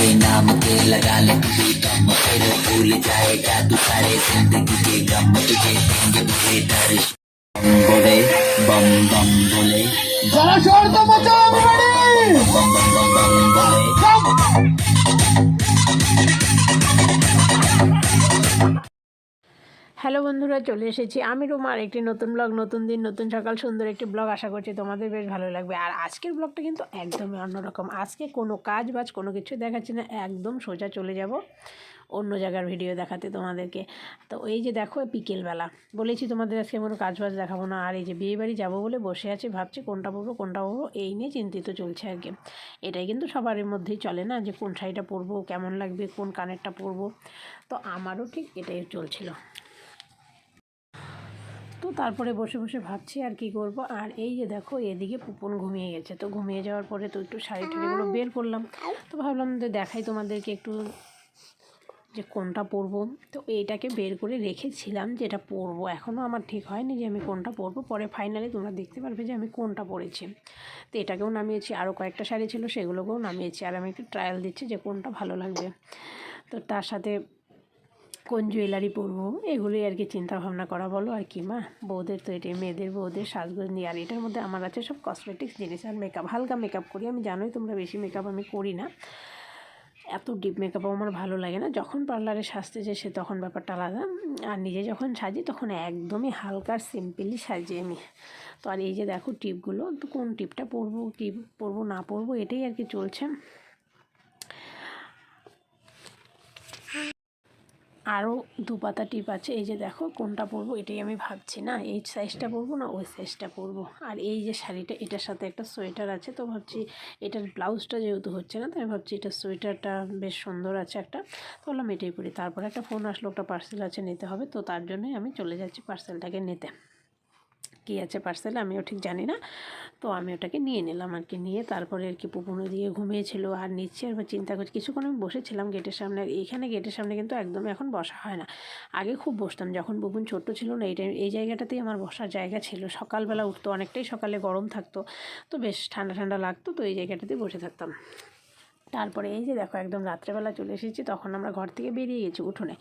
पे नाम के लगा ले। दम फिर भूल जाएगा तू सारे ज़िंदगी के गम तुझे देंगे तुझे डर। बोले बम बम बोले। जरा शोर तो मचाओ बम बम बम बम बोले। হ্যালো বন্ধুরা, চলে এসেছি আমি রুমার একটি নতুন ব্লগ নতুন দিন, নতুন সকাল, সুন্দর একটি ব্লগ আশা করছি তোমাদের বেশ ভালো লাগবে। আর আজকের ব্লগটা কিন্তু একদমই অন্যরকম। আজকে কোনো কাজ বাজ, কোনো কিছু দেখাচ্ছি না, একদম সোজা চলে যাব অন্য জায়গার ভিডিও দেখাতে তোমাদেরকে। তো এই যে দেখো, বিকেলবেলা। বলেছি তোমাদের আজকে কোনো কাজ বাজ দেখাবো না, আর এই যে বিয়ে বাড়ি যাব বলে বসে আছি, ভাবছি কোনটা পরবো কোনটা পরবো, এই নিয়ে চিন্তিত চলছে আর কি। এটাই কিন্তু সবারই মধ্যেই চলে না, যে কোন শাড়িটা পরবো, কেমন লাগবে, কোন কানেরটা পরবো। তো আমারও ঠিক এটাই চলছিল। তারপরে বসে বসে ভাবছি আর কি করব। আর এই যে দেখো, এদিকে পুপন ঘুমিয়ে গেছে। তো ঘুমিয়ে যাওয়ার পরে তো একটু শাড়ি টাড়িগুলো বের করলাম। তো ভাবলাম যে দেখাই তোমাদেরকে একটু যে কোনটা পরবো। তো এইটাকে বের করে রেখেছিলাম যে এটা পরবো। এখনও আমার ঠিক হয়নি যে আমি কোনটা পরবো। পরে ফাইনালি তোমরা দেখতে পারবে যে আমি কোনটা পরেছি। তো এটাকেও নামিয়েছি। আরও কয়েকটা শাড়ি ছিল, সেগুলোকেও নামিয়েছি। আর আমি একটু ট্রায়াল দিচ্ছি যে কোনটা ভালো লাগবে। তো তার সাথে কোন জুয়েলারি পরবো? এগুলোই আর কি চিন্তা ভাবনা করা, বলো। আর কি, মা? বউদের তো এটাই, মেয়েদের বউদের সাজগোজ নিয়ে। আর এটার মধ্যে আমার আছে সব কসমেটিক্স জিনিস আর মেকআপ হালকা মেকআপ করি। আমি জানোই তোমরা বেশি মেকআপ আমি করি না। এত ডিপ মেকআপও আমার ভালো লাগে না। যখন পার্লারে সাজতে যাই, সে তখন ব্যাপারটা আলাদা। আর নিজে যখন সাজি, তখন একদমই হালকা সিম্পলি সাজি আমি তো আর এই যে দেখো টিপগুলো তো কোন টিপটা পরবো, কী পরবো, না পরবো, এটাই আর কি চলছে। আরও দু পাতা টিপ আছে। এই যে দেখো কোনটা পরবো এটাই আমি ভাবছি না। এই সাইজটা পরবো না, ওই সাইজটা পরবো। আর এই যে শাড়িটা, এটার সাথে একটা সোয়েটার আছে। তো ভাবছি এটার ব্লাউজটা যেহেতু হচ্ছে না, তো আমি ভাবছি এটা সোয়েটারটা বেশ সুন্দর আছে একটা। তো বললাম এটাই পরি। তারপরে একটা ফোন আসলো একটা পার্সেল আছে, নিতে হবে। তো তার জন্যই আমি চলে যাচ্ছি পার্সেলটাকে নিতে। কী আছে পার্সেলে আমিও ঠিক জানি না। তো আমি ওটাকে নিয়ে নিলাম আর কি, নিয়ে তারপরে আর কি পুপুনো দিয়ে ঘুমিয়েছিল আর নিচ্ছে আর চিন্তা করছি, কিছুক্ষণ আমি বসেছিলাম গেটের সামনে আর এইখানে গেটের সামনে কিন্তু একদমই এখন বসা হয় না। আগে খুব বসতাম, যখন বুবুন ছোট্ট ছিল না, এই টাইম এই জায়গাটাতেই আমার বসার জায়গা ছিল। সকালবেলা উঠতো, অনেকটাই সকালে গরম থাকতো, তো বেশ ঠান্ডা ঠান্ডা লাগতো, তো এই জায়গাটাতেই বসে থাকতাম। তারপরে এই যে দেখো একদম রাত্রেবেলা চলে এসেছি, তখন আমরা ঘর থেকে বেরিয়ে গেছি উঠোনে।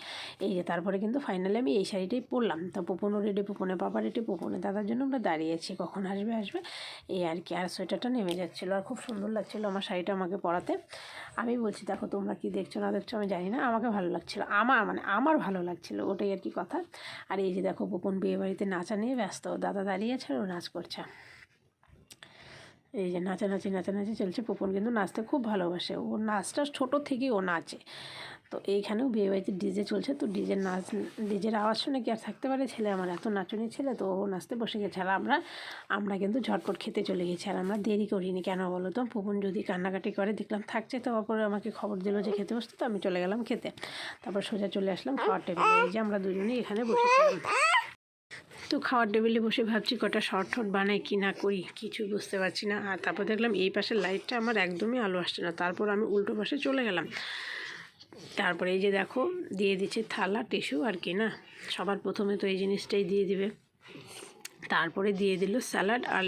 এই যে তারপরে কিন্তু ফাইনালি আমি এই শাড়িটাই পরলাম। তো পুপনও রেডি পুপনে পাপা রেডি পুপনে দাদার জন্য আমরা দাঁড়িয়েছি কখন আসবে আসবে? এই আর কি, আর সোয়েটারটা নেমে যাচ্ছিল। আর খুব সুন্দর লাগছিল আমার শাড়িটা আমাকে পরাতে। আমি বলছি, দেখো তোমরা কি দেখছ না দেখছ, আমি জানি না। আমাকে ভালো লাগছিল। আমার মানে আমার ভালো লাগছিল, ওটাই আর কি কথা। আর এই যে দেখো পুপন বিয়ে বাড়িতে নাচা নিয়ে ব্যস্ত। দাদা দাঁড়িয়ে আর ও নাচ করছে। এই যে নাচানাচি নাচানাচি চলছে। পুপন কিন্তু নাচতে খুব ভালোবাসে। ও নাচটা ছোটো থেকেই ও নাচে। তো এইখানেও বিয়েবাড়িতে ডিজে চলছে। তো ডিজের নাচ, ডিজের আওয়াজ শুনে কি আর থাকতে পারে? ছেলে আমার এত নাচনি ছেলে, তো ও নাচতে বসে গেছে। আর আমরা আমরা কিন্তু ঝটপট খেতে চলে গেছি। আর আমরা দেরি করিনি। কেন বলো তো? পুপন যদি কান্নাকাটি করে, দেখলাম থাকছে। তো অপরে আমাকে খবর দিল যে খেতে বসতে। তো আমি চলে গেলাম খেতে। তারপর সোজা চলে আসলাম খাওয়ার টেবিলে। এই যে আমরা দুজনেই এখানে বসেছিলাম। তো খাওয়ার টেবিলে বসে ভাবছি কটা শর্ট শর্ট বানাই, কি না করি, কিছু বুঝতে পারছি না। আর তারপর দেখলাম এই পাশের লাইটটা আমার একদমই আলো আসছে না। তারপর আমি উল্টো পাশে চলে গেলাম। তারপরে এই যে দেখো, দিয়ে দিচ্ছে থালা, টিস্যু আর কি না? সবার প্রথমে তো এই জিনিসটাই দিয়ে দিবে। তারপরে দিয়ে দিল স্যালাড আর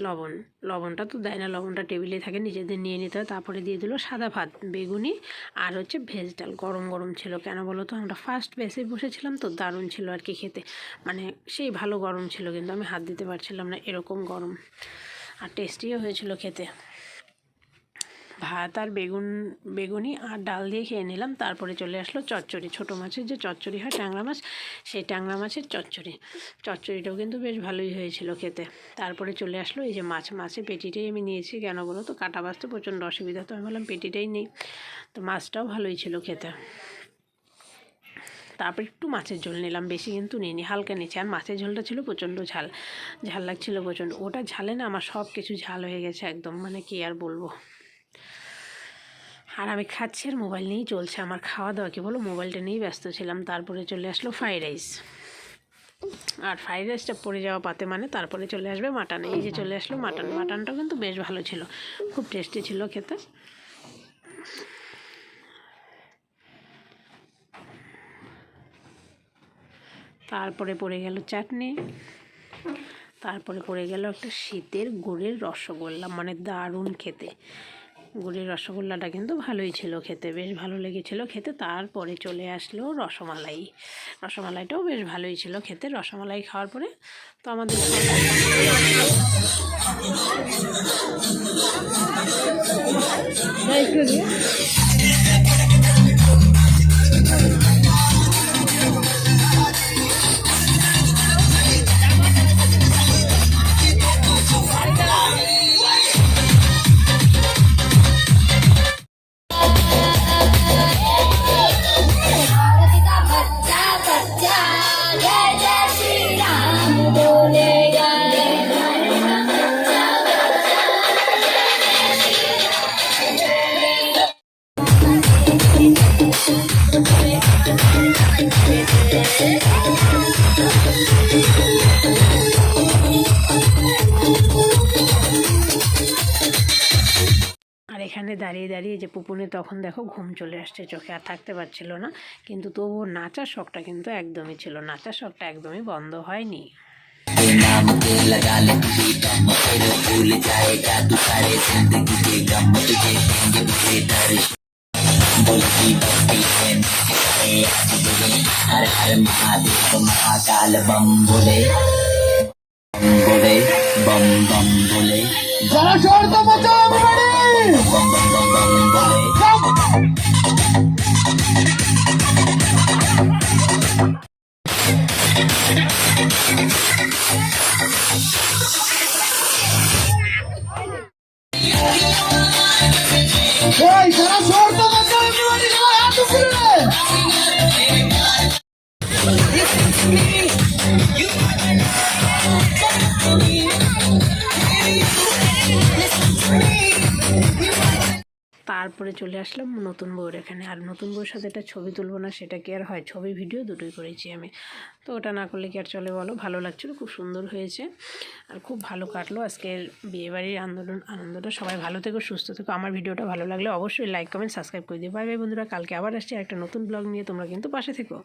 লবণ। লবণটা তো দেয় না, লবণটা টেবিলে থাকে, নিজেদের নিয়ে নিতে হয়। তারপরে দিয়ে দিল সাদা ভাত, বেগুনি আর হচ্ছে ভেজ ডাল, গরম গরম ছিল। কেন বলো তো? আমরা ফার্স্ট বেসে বসেছিলাম তো, দারুণ ছিল আর কি খেতে। মানে সেই ভালো গরম ছিল কিন্তু আমি হাত দিতে পারছিলাম না, এরকম গরম। আর টেস্টিও হয়েছিল খেতে। ভাত আর বেগুন, বেগুনি আর ডাল দিয়ে খেয়ে নিলাম। তারপরে চলে আসলো চচ্চড়ি। ছোটো মাছের যে চচ্চড়ি হয়, ট্যাংরা মাছ, সেই ট্যাংরা মাছের চচ্চড়ি। চচ্চড়িটাও কিন্তু বেশ ভালোই হয়েছিল খেতে। তারপরে চলে আসলো এই যে মাছ। মাছের পেটিটাই আমি নিয়েছি কেন বলো তো? কাটা বাঁচতে প্রচণ্ড অসুবিধা, তো আমি বললাম পেটিটাই নেই। তো মাছটাও ভালোই ছিল খেতে। তারপর একটু মাছের ঝোল নিলাম, বেশি কিন্তু নিইনি, হালকা নিচে আর মাছের ঝোলটা ছিল প্রচণ্ড ঝাল। ঝাল লাগছিল প্রচণ্ড। ওটা ঝালে না, আমার সব কিছু ঝাল হয়ে গেছে একদম। মানে কি আর বলব? আর আমি খাচ্ছি আর মোবাইল নিয়েই চলছে। আমার খাওয়া দাওয়া, কি বলো, মোবাইলটা নিয়েই ব্যস্ত ছিলাম। তারপরে চলে আসলো ফ্রাইড রাইস আর ফ্রাইড রাইসটা পড়ে যাওয়া পাতে মানে তারপরে চলে আসবে মাটন এই যে চলে আসলো মাটন মাটনটাও কিন্তু বেশ ভালো ছিল। খুব টেস্টি ছিল খেতে। তারপরে পড়ে গেল চাটনি। তারপরে পড়ে গেল একটা শীতের গুড়ের রসগোল্লা। মানে দারুণ খেতে। গুড়ের রসগোল্লাটা কিন্তু ভালোই ছিল খেতে, বেশ ভালো লেগেছিল খেতে। তারপরে চলে আসলো রসমালাই। রসমালাইটাও বেশ ভালোই ছিল খেতে। রসমালাই খাওয়ার পরে তো আমাদের Thank you. আর এখানে দাঁড়িয়ে দাঁড়িয়ে যে পুপুনে তখন দেখো ঘুম চলে আসছে চোখে আর থাকতে পারছিল না কিন্তু তবুও নাচার শখটা কিন্তু একদমই ছিল নাচার শখটা একদমই বন্ধ হয়নি के नाम के लगा ले तुझे दम फिर भूल जाएगा तू सारे जिंदगी के गम तुझे देंगे तुझे दर्श बोलती बस्ती है सारे आज बोले हर हर महादेव महाकाल बम भोले बम भोले बम बम भोले जरा शोर तो मचाओ बम बम बम बम भोले তারপরে চলে আসলাম নতুন বউর এখানে। আর নতুন বউর সাথে একটা ছবি তুলবো না, সেটা কি আর হয়? ছবি, ভিডিও দুটোই করেছি আমি। তো ওটা না করলে কি আর চলে বলো? ভালো লাগছিল, খুব সুন্দর হয়েছে। আর খুব ভালো কাটলো আজকের বিয়েবাড়ির আন্দোলন আনন্দটা। সবাই ভালো থেকো, সুস্থ থেকো। আমার ভিডিওটা ভালো লাগলে অবশ্যই লাইক কমেন্ট সাবস্ক্রাইব করে দিও। বাই বাই বন্ধুরা। কালকে আবার আসছি একটা নতুন ব্লগ নিয়ে। তোমরা কিন্তু পাশে থেকো।